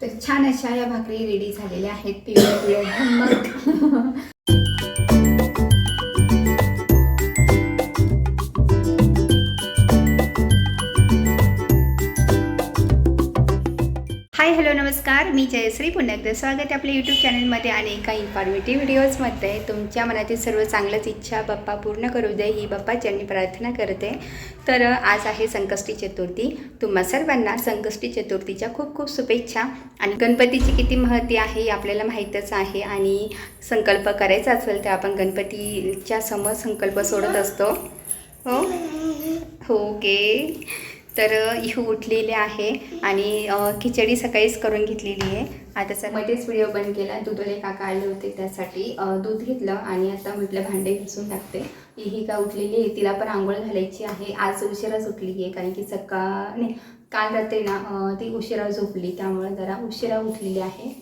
तर छान अशा या भाकरी रेडी झालेल्या आहेत. पिवळ्या पिवळ्या हाय हॅलो नमस्कार. मी जयश्री पुन्हा एकदा स्वागत आहे आपल्या यूट्यूब चॅनलमध्ये आणि एका इन्फॉर्मेटिव्ह व्हिडिओजमध्ये तुमच्या मनातील सर्व चांगल्याच इच्छा बाप्पा पूर्ण करू दे ही बाप्पाच्यांनी प्रार्थना करते. तर आज आहे संकष्टी चतुर्थी. तुम्हा सर्वांना संकष्टी चतुर्थीच्या खूप खूप शुभेच्छा. आणि गणपतीची किती महती आहे हे आपल्याला माहीतच आहे. आणि संकल्प करायचा असेल तर आपण गणपतीच्या समोर संकल्प सोडत असतो. हो? हो ओके. तर इहू उठलेली आहे आणि खिचडी सकाळीच करून घेतलेली आहे. आता सर मध्येच व्हिडिओ बंद केला. दूधवाले काका आले होते त्यासाठी दूध घेतलं आणि आता म्हटलं भांडे घासून टाकते. ही का उठलेली आहे? तिला पण आंघोळ घालायची आहे. आज उशिराच उठली आहे कारण की सकाळ नाही काल रात्री ना ती उशिरा झोपली. त्यामुळे जरा उशिरा उठलेली आहे.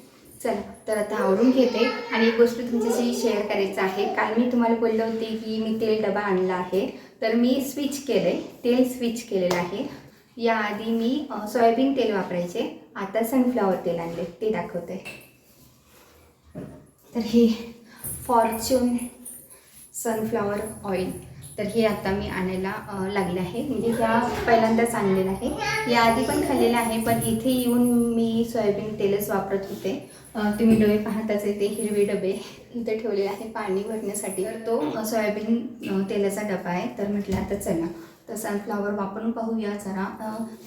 चला तर आता आवरून घेते. आणि एक गोष्ट तुमच्याशी शेअर करायचं आहे. काल मी तुम्हाला बोलले होते की मी तेल डबा आणला आहे. तर मी स्विच केलं आहे तेल स्विच केलेलं आहे. याआधी मी सोयाबीन तेल वापरायचे. आता सनफ्लॉवर तेल आणले ते दाखवते. तर हे फॉर्च्यून सनफ्लॉवर ऑइल तर हे आता मी आणायला लागले आहे. म्हणजे ह्या पहिल्यांदाच आणलेलं आहे. याआधी पण खाल्लेलं आहे पण इथे येऊन मी सोयाबीन तेलच वापरत होते. तुम्ही डबे पाहताच आहे ते हिरवे डबे इथे ठेवलेले आहे. पाणी भरण्यासाठी. तर तो सोयाबीन तेलाचा डबा आहे. तर म्हटलं आता चला. तर सनफ्लावर वापरून पाहूया जरा.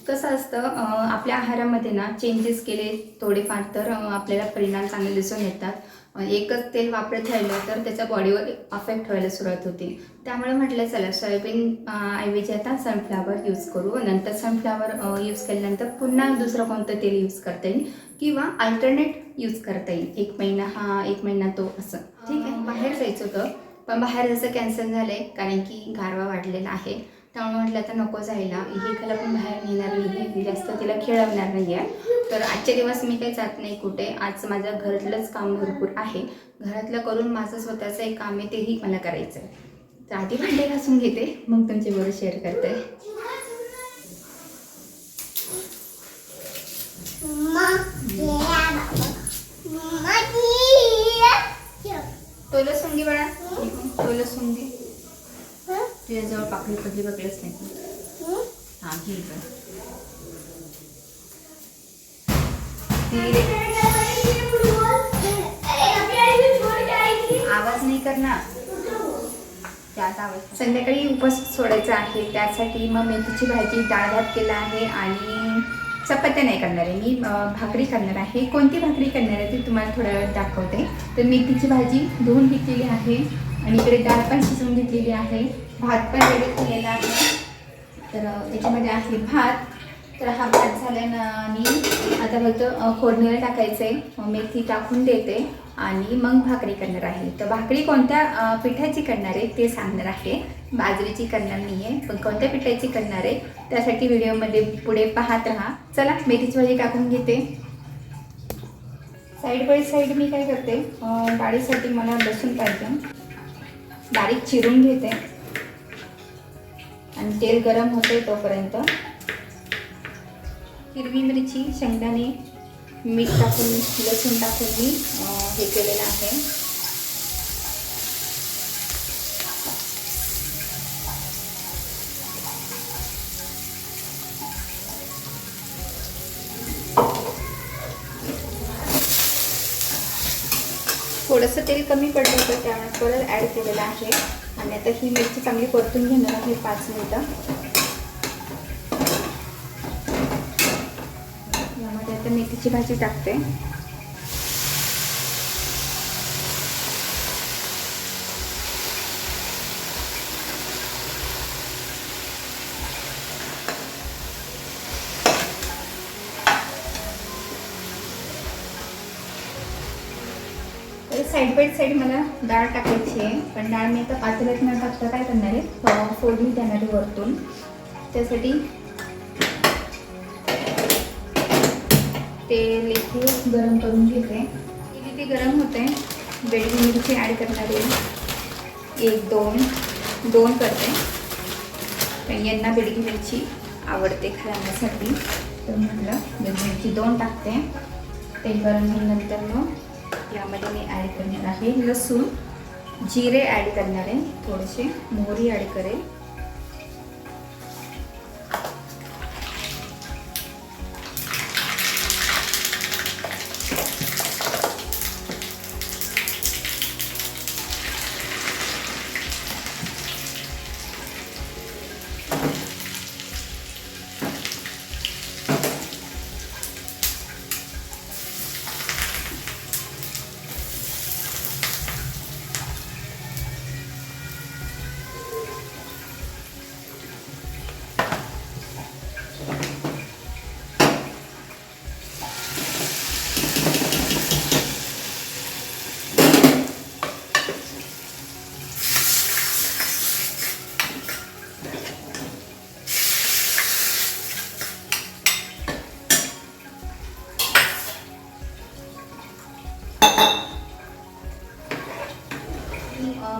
कसं असतं आपल्या आहारामध्ये ना चेंजेस केले थोडेफार तर आपल्याला परिणाम चांगले दिसून येतात. एकच तेल वापरत राहिलं तर त्याच्या बॉडीवर अफेक्ट व्हायला सुरुवात होते. त्यामुळे म्हटलं चला सोयाबीन ऐवजी आता सनफ्लावर यूज करू. नंतर सनफ्लावर यूज केल्यानंतर पुन्हा दुसरं कोणतं तेल यूज करता येईल? किंवा अल्टरनेट यूज करता येईल? एक महिना हा एक महिना तो असं. ठीक आहे? बाहेर जायचं होतं. पण बाहेर जसं कॅन्सल झालं आहे कारण की गारवा वाढलेला आहे. त्यामुळे म्हटलं आता नको जायला. एकेकाला पण बाहेर नेणार नाही आहे जास्त तिला खेळवणार नाही आहे तर आजचे दिवस मी काही जात नाही कुठे. आज माझं घरातलंच काम भरपूर आहे. घरातलं करून माझं स्वतःचं एक काम आहे तेही मला करायचं आहे तर आधी भांडे घासून घेते मग तुमच्याबरोबर शेअर करते. तोला सोंगी बाळा. तोला सोंगी तुझ्याजवळ पाकळी पडली बघलंच नाही? हा? घे इकडं. आवाज नाही करणार. त्यात आवाज संध्याकाळी उपवास सोडायचा आहे त्यासाठी मग मेथीची भाजी डाळ भात केला आहे आणि चपात्या नाही करणार आहे. मी भाकरी करणार आहे. कोणती भाकरी करणार आहे ती तुम्हाला थोड्या वेळात दाखवते. तर मेथीची भाजी धुवून घेतलेली आहे. आणि इकडे डाळ पण शिजवून घेतलेली आहे. भात पण रेडी केलेला आहे. तर त्याच्यामध्ये याच्यामध्ये आहे भात. तर हा भात झाल्यानं आणि आता फक्त फोडणीला टाकायचं आहे मेथी टाकून देते आणि मग भाकरी करणार आहे. तर भाकरी कोणत्या पिठाची करणार आहे ते सांगणार आहे. बाजरीची करणार नाही आहे पण कोणत्या पिठाची करणार आहे त्यासाठी व्हिडिओमध्ये पुढे पाहत राहा. चला मेथीची भाजी टाकून घेते. साईड बाय साईड मी काय करते डाळीसाठी मला लसूण पाहिजे. बारीक चिरून घेते. आणि तेल गरम होते तोपर्यंत. हिरवी मिरची शेंगदाणे मीठ टाकून लसूण टाकून मी हे केलेलं आहे. थोडंसं तेल कमी पडलं होतं त्यामुळे परत ॲड केलेलं आहे. आणि आता ही मिरची चांगली परतून घेणार आहे पाच मिनटं. यामध्ये आता मेथीची भाजी टाकते. साईड बाय साईड मला डाळ टाकायची आहे. पण डाळ मी आता पातेल्यात न टाकता काय करणार आहे? फोडणी देणार आहे वरतून. त्यासाठी तेल इथे गरम करून घेते. किती ते गरम होते बेडगी मिरची ॲड करणार आहे. एक दोन दोन करते. पण यांना बेडगी मिरची आवडते खाण्यासाठी. तर म्हटलं बेडगी मिरची दोन टाकते. ते गरम झाल्यानंतर मग यामध्ये मी ॲड करणार आहे लसूण जिरे ॲड करणार आहे थोडेसे मोहरी ॲड करेल.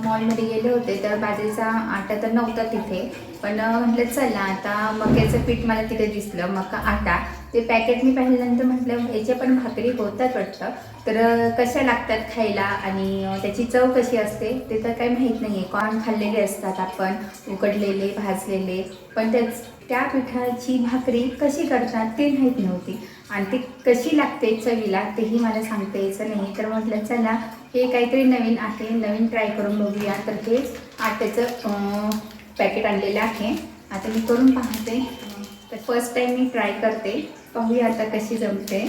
मॉलमध्ये गेले होते तर बाजरीचा आटा तर नव्हता तिथे. पण म्हटलं चला आता मक्याचं पीठ मला तिथे दिसलं मका आटा. ते पॅकेट मी पाहिल्यानंतर म्हटलं याच्या पण भाकरी होतात वाटतं. तर कशा लागतात खायला आणि त्याची चव कशी असते ते तर काही माहीत नाही आहे कॉर्न खाल्लेले असतात आपण उकडलेले भाजलेले. पण त्याच त्या पिठाची भाकरी कशी करतात ते माहीत नव्हती. आणि ती कशी लागते चवीला तेही मला सांगता यायचं नाही. तर म्हटलं चला हे काहीतरी नवीन आहे नवीन ट्राय करून बघूया. तर हे आट्याचं पॅकेट आणलेलं आहे. आता मी करून पाहते. तर फर्स्ट टाईम मी ट्राय करते. पाहूया आता कशी जमते.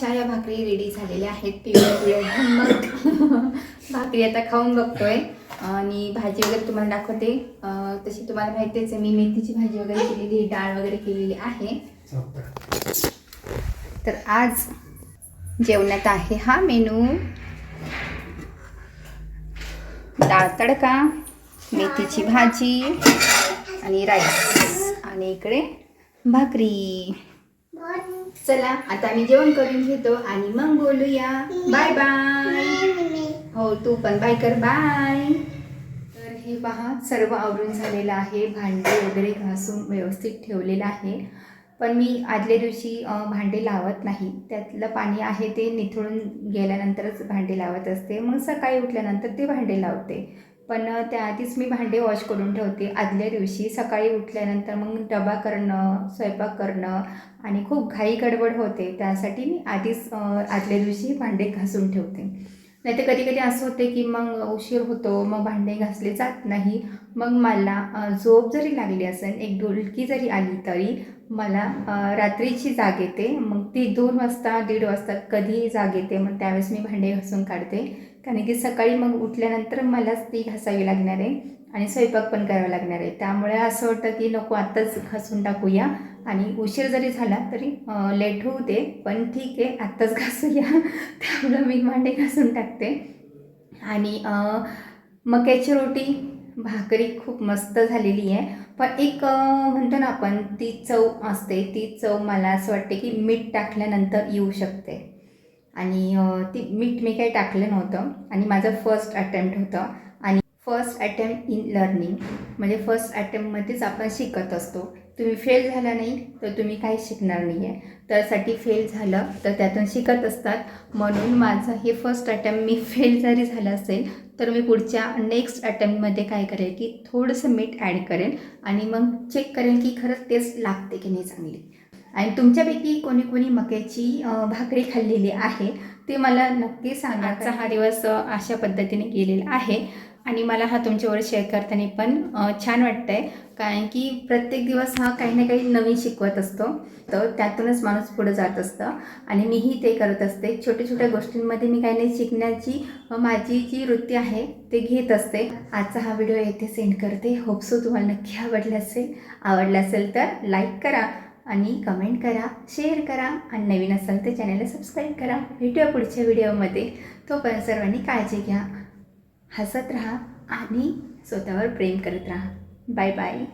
अशा या भाकरी रेडी झालेल्या आहेत. पिवळ्या पिवळ्या. मग भाकरी आता खाऊन बघतोय. आणि भाजी वगैरे तुम्हाला दाखवते. तशी तुम्हाला माहितीच आहे मी मेथीची भाजी वगैरे केलेली आहे, डाळ वगैरे केलेली आहे. तर आज जेवणात आहे हा मेनू. डाळ तडका मेथीची भाजी आणि राईस. आणि इकडे भाकरी. चला आता मी जेवण करून घेतो आणि मग बोलूया. बाय बाय हो तू पण बाय कर बाय तर हे पहा सर्व आवरून झालेलं आहे. भांडे वगैरे घासून व्यवस्थित ठेवलेलं आहे. पण मी आदल्या दिवशी भांडे लावत नाही. त्यातलं पाणी आहे ते निथळून गेल्यानंतरच भांडे लावत असते. मग सकाळी उठल्यानंतर ते भांडे लावते. पण त्याआधीच मी भांडे वॉश करून ठेवते. आदल्या दिवशी सकाळी उठल्यानंतर मग डबा करणं स्वयंपाक करणं आणि खूप घाई गडबड होते. त्यासाठी मी आधीच आदल्या दिवशी भांडे घासून ठेवते. नाही तर कधी कधी असं होते की मग उशीर होतो मग भांडे घासले जात नाही. मग मला झोप जरी लागली असेल एक डुलकी जरी आली तरी मला रात्रीची जाग येते. मग ती दोन वाजता दीड वाजता कधीही जाग येते. मग त्यावेळेस मी भांडे घासून काढते. कारण की सकाळी मग उठल्यानंतर मलाच ती घासावी लागणार आहे आणि स्वयंपाक पण करावा लागणार आहे. त्यामुळे असं वाटतं की नको आत्ताच घासून टाकूया. आणि उशीर जरी झाला तरी लेट होऊ दे पण ठीक आहे आत्ताच घासूया. त्यामुळं मी भांडे घासून टाकते. आणि मक्याची रोटी भाकरी खूप मस्त झालेली आहे. पण एक म्हणतो ना आपण ती चव असते ती चव मला असं वाटते की मीठ टाकल्यानंतर येऊ शकते. आणि ती मीठ मी काही टाकलं नव्हतं आणि माझं फर्स्ट अटेम्प्ट होतं. आणि फर्स्ट अटेम्प्ट इन लर्निंग म्हणजे फर्स्ट अटेम्प्टमध्येच आपण शिकत असतो. तुम्ही फेल झाला नाही तर तुम्ही काही शिकणार नाही आहे त्यासाठी फेल झालं तर त्यातून शिकत असतात. म्हणून माझं हे फर्स्ट अटेम्प्ट मी फेल जरी झालं असेल तर मी पुढच्या नेक्स्ट अटेम्प्टमध्ये काय करेल की थोडंसं मीठ ॲड करेन आणि मग चेक करेन की खरंच टेस्ट लागते की नाही चांगली. आणि तुमच्यापैकी कोणी कोणी मक्याची भाकरी खाल्लेली आहे ते मला नक्की सांगा. आजचा हा दिवस अशा पद्धतीने गेलेला आहे. आणि मला हा तुमच्यावर शेअर करताना पण छान वाटतं आहे कारण की प्रत्येक दिवस हा काही ना काही नवीन शिकवत असतो. तर त्यातूनच माणूस पुढे जात असतं. आणि मीही ते करत असते. छोट्या छोट्या गोष्टींमध्ये मी काही नाही शिकण्याची माझी जी वृत्ती आहे ते घेत असते. आजचा हा व्हिडिओ येथे सेंड करते. होपसो तुम्हाला नक्की आवडला असेल. आवडला असेल तर लाईक करा. आणि कमेंट करा शेअर करा आणि नवीन असाल तर चॅनलला सबस्क्राईब करा. भेटूया पुढच्या व्हिडिओमध्ये तोपर्यंत सर्वांनी काळजी घ्या हसत राहा आणि स्वतःवर प्रेम करत राहा. Bye bye